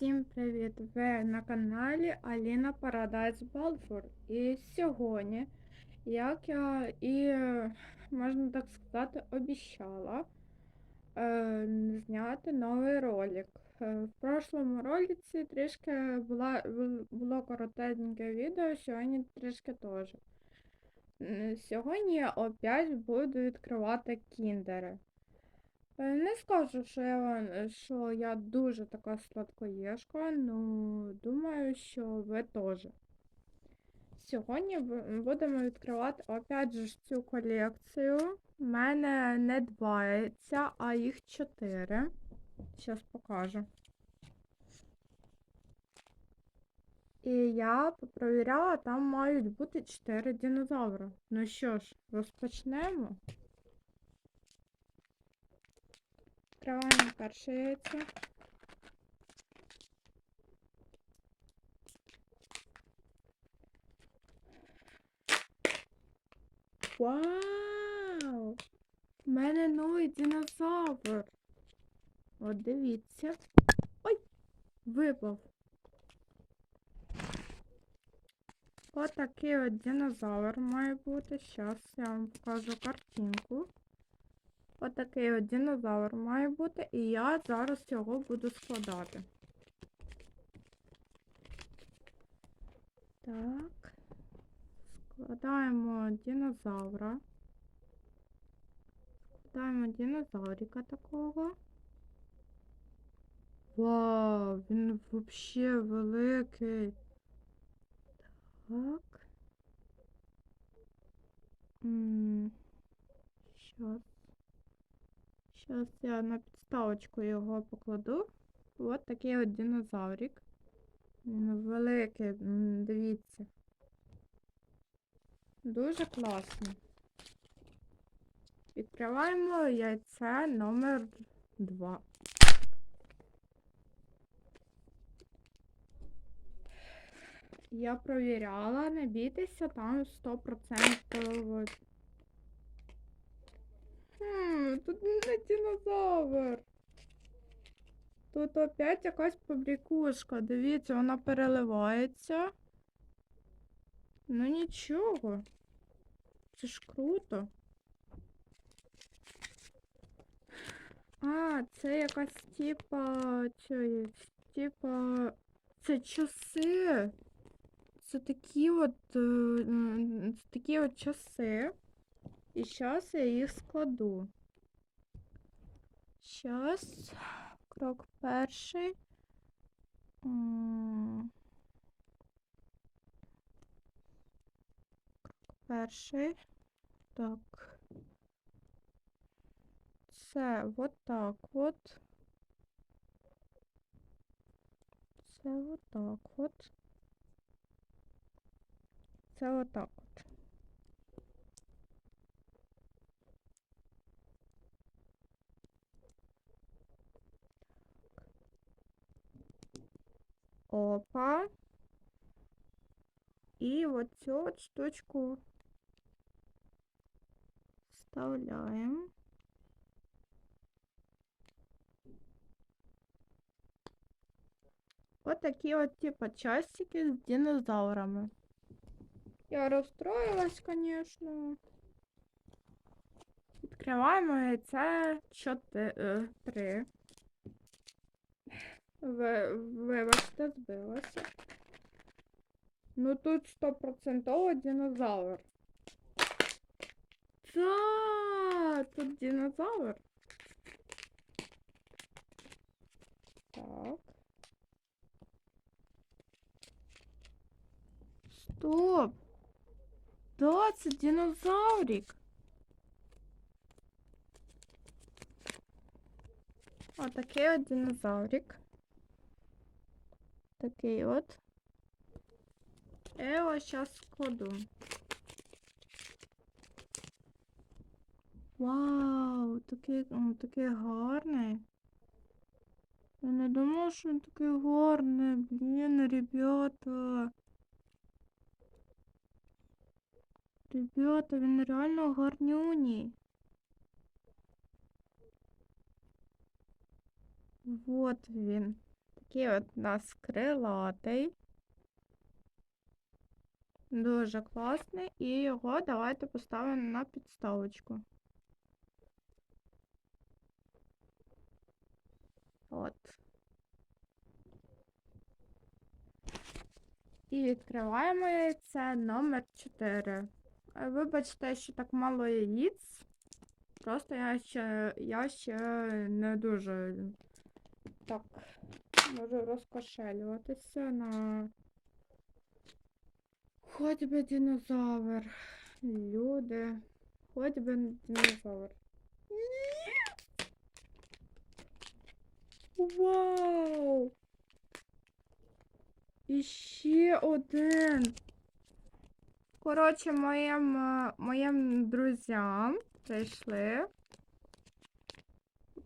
Всім привіт! Ви на каналі Аліна Paradise Balfour. І сьогодні, як я і, можна так сказати, обіщала е, зняти новий ролик. Е, в прошлому ролиці трішки була, було коротеньке відео, сьогодні трішки теж. Сьогодні я опять буду відкривати кіндери. Е, Не скажу, що я, що я дуже така сладкоєшка, ну думаю, що ви теж. Сьогодні будемо відкривати опять же цю колекцію. У мене не два яйця, а їх чотири. Зараз покажу. І я попровіряла, там мають бути чотири динозаври. Ну що ж, розпочнемо. Відкриваємо перше яйце. Вау! У мене новий динозавр. От дивіться. Ой! Випав. Ось такий от динозавр має бути. Зараз я вам покажу картинку. Отакий от динозавр має бути, і я зараз його буду складати. Так. Складаємо динозавра. Складаємо динозаврика такого. Вау, він взагалі великий. Так. Щас. Зараз я на підставочку його покладу. От такий от динозаврик. Він великий, дивіться. Дуже класно. Відкриваємо яйце номер 2. Я провіряла, не бійтеся, там 100% Хм, тут не динозавр. Тут опять якась побрякушка. Дивіться, вона переливається. Ну нічого. Це ж круто. А, це якась типа. Це, типа. Це часи. Це такі от. е, Це такі от часи. І зараз я їх складу. Зараз. Крок перший. Крок перший. Так. Це от так от. Це от так от. Це от так от. Опа. І оцю от штучку вставляємо. От такі от типа часики з динозаврами. Я розстроїлась, звісно. Відкриваємо яйце 4. Ви, вибачте, збилася. Ну тут стопроцентово динозавр. Да, тут динозавр. Так. Стоп. Да, це динозаврик. Отакий от динозаврик. Такий от. Я його зараз складу. Вау, такий, о, такий гарний. Я не думала, що він такий гарний. Блін, ребята. Ребята, він реально гарнюній. Вот він. Такий от у нас крилатий. Дуже класний. І його давайте поставимо на підставочку. От. І відкриваємо яйце номер 4. Вибачте, що так мало яїць. Просто я ще, я ще не дуже так можу розкошелюватися на хоч би динозавр. Люди. Хоч би динозавр. Вау! І ще один. Коротше, моїм, е, моїм друзям прийшли.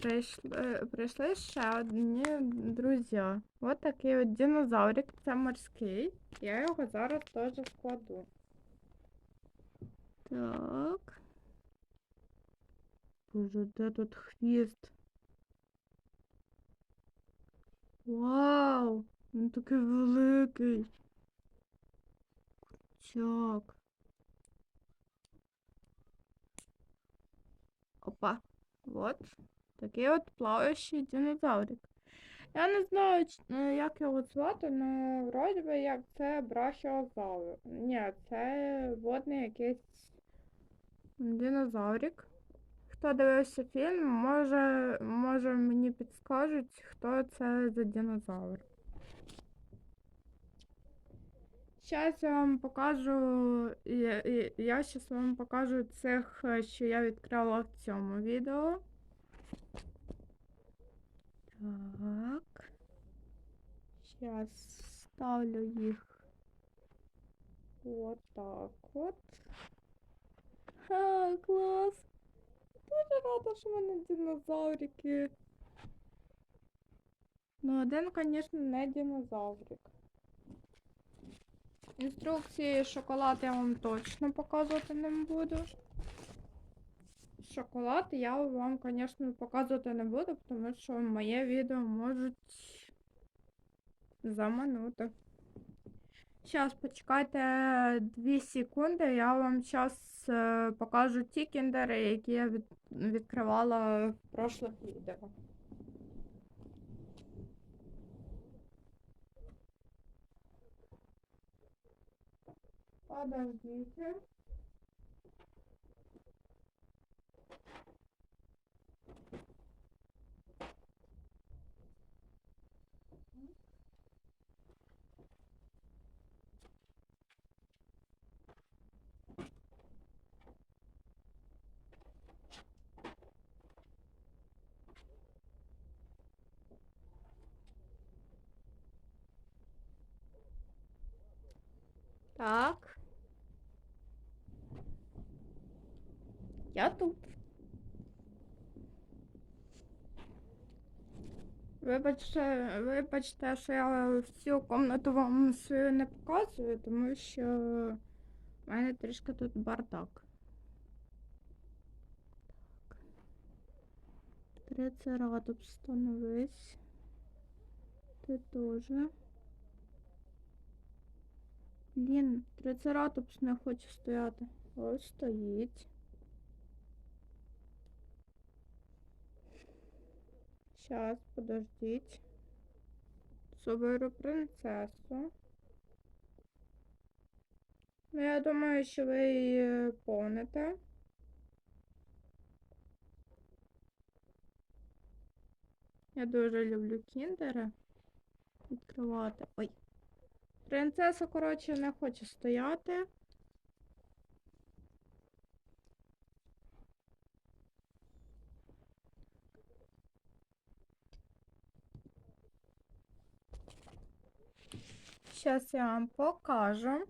Прийшли, прийшли ще одні друзі. Ось такий от динозаврик, це морський. Я його зараз теж складу. Так. Боже, де тут хвіст? Вау! Він такий великий. Крутяк. Опа. Вот. Такий от плаваючий динозаврик. Я не знаю, е, як його звати, але вроді би як це брахіозавр. Ні, це водний якийсь динозаврик. Хто дивився фільм, може, може мені підскажуть, хто це за динозавр. Зараз я вам покажу. Я, я, я зараз вам покажу цих, е, що я відкрила в цьому відео. Так. Зараз ставлю їх вот так от. Ха, клас! Дуже рада, що в мене динозаврики. Ну, один, звісно, не динозаврик. Інструкції шоколад я вам точно показувати не буду. Шоколад я вам, звісно, показувати не буду, тому що моє відео можуть заманути. Зараз почекайте 2 секунди, я вам зараз покажу ті кіндери, які я від... відкривала в прошлих відео. Подождите. Так. Я тут. Вибачте, вибачте, що я всю комнату вам свою не показую, тому що в мене трішки тут бардак. Так. Трицератопс становись. Ти теж. Блін, трицератопс не хоче стояти. Ось стоїть. Сейчас, подождіть. Соберу принцесу. Ну, я думаю, що ви її помните. Я дуже люблю кіндери відкривати. Ой. Принцеса, коротше, не хоче стояти. Сейчас я вам покажу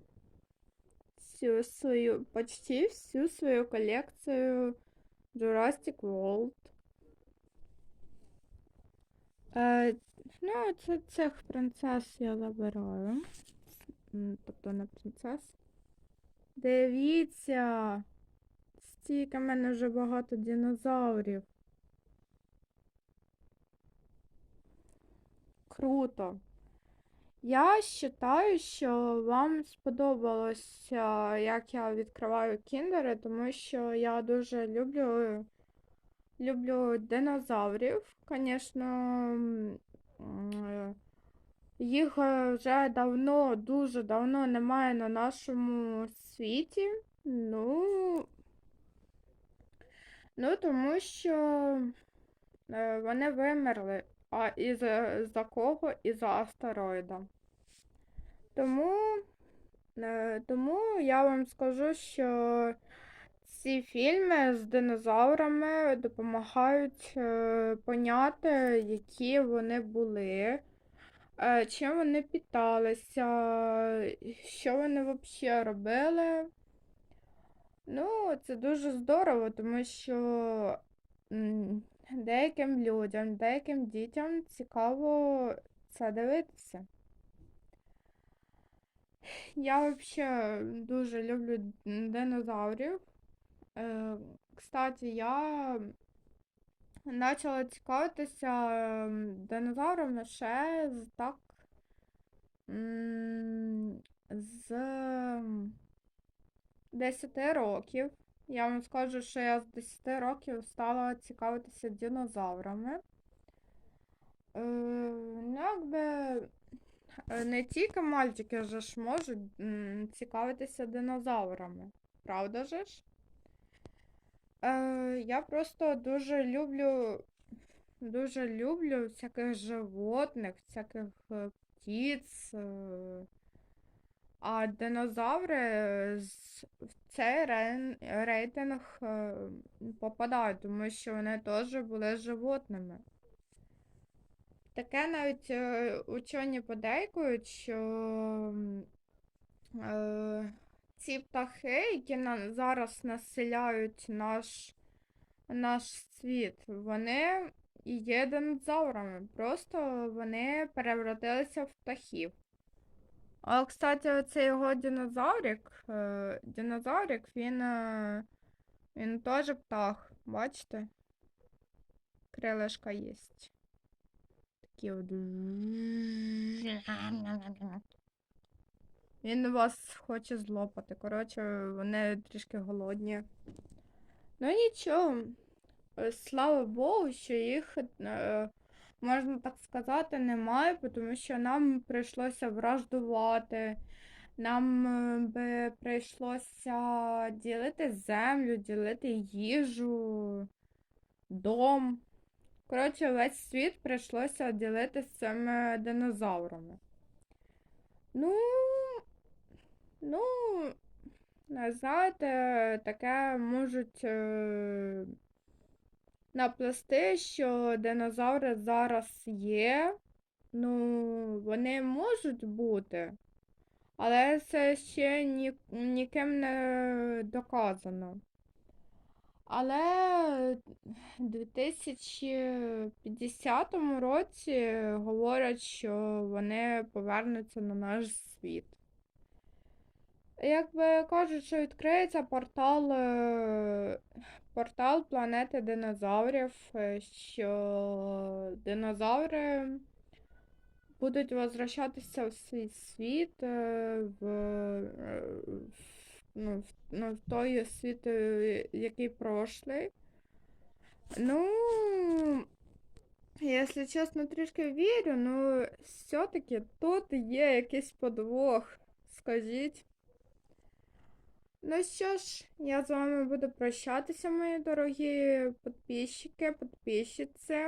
всю свою, почти всю свою коллекцию Jurassic World. Е, ну, це цих принцес я забираю. Тобто не принцес. Дивіться! Стільки в мене вже багато динозаврів. круто. Я вважаю, що вам сподобалося, як я відкриваю кіндери, тому що я дуже люблю, люблю динозаврів. Звісно, е, їх е, вже давно, дуже давно немає на нашому світі. Ну, ну тому що е, вони вимерли. А із за кого? Із-за астероїда. Тому, е, тому я вам скажу, що ці фільми з динозаврами допомагають е, поняти, які вони були, е, чим вони питалися, що вони взагалі робили. Ну, це дуже здорово, тому що деяким людям, деяким дітям цікаво це дивитися. Я взагалі дуже люблю динозаврів. Е, Кстати, я почала цікавитися динозаврами ще з так з 10 років. Я вам скажу, що я з 10 років стала цікавитися динозаврами. Е, ну, якби е, не тільки мальчики ж можуть цікавитися динозаврами, правда же ж? Е, я просто дуже люблю, дуже люблю всяких животних, всяких е, птиць. е, А динозаври в цей рейтинг е, попадають, тому що вони теж були животними. Таке навіть е, учені подейкують, що ці птахи, які на, зараз населяють наш, наш світ, вони є динозаврами. Просто вони перевратилися в птахів. А, кстати, оцей його динозаврик, е, динозаврик, він, е, він теж птах, бачите? Крилишка є. Такі от. Він вас хоче злопати. Коротше, вони трішки голодні. Ну нічого. Е, Слава Богу, що їх, е, можна так сказати, немає, тому що нам прийшлося враждувати. Нам е, би прийшлося ділити землю, ділити їжу, дом. Коротше, весь світ прийшлося ділити з цими динозаврами. Ну, ну, знаєте, таке можуть е, наплести, що динозаври зараз є. Ну, вони можуть бути, але це ще ні, ніким не доказано. Але в 2050 році говорять, що вони повернуться на наш світ. Якби кажуть, що відкриється портал, е, портал планети динозаврів, е, що динозаври будуть возвращатися в свій світ, е, в, ну, в, ну, в той світ, який прошлий. Ну, якщо чесно, трішки вірю, ну все-таки тут є якийсь подвох, скажіть. Ну що ж, я з вами буду прощатися, мої дорогі підписчики, підписчиці.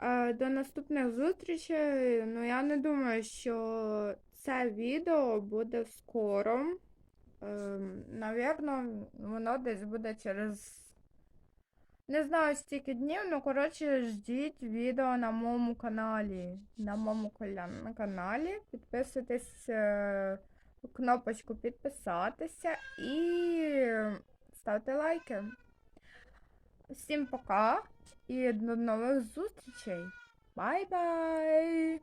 Е, До наступних зустрічей. Ну, я не думаю, що це відео буде скоро. Ем, Навірно, воно десь буде через. Не знаю стільки днів, ну коротше, ждіть відео на моєму каналі. На моєму каналі. Підписуйтесь, е, кнопочку підписатися і ставте лайки. Всім пока і до нових зустрічей. Бай-бай!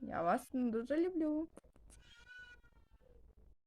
Я вас дуже люблю.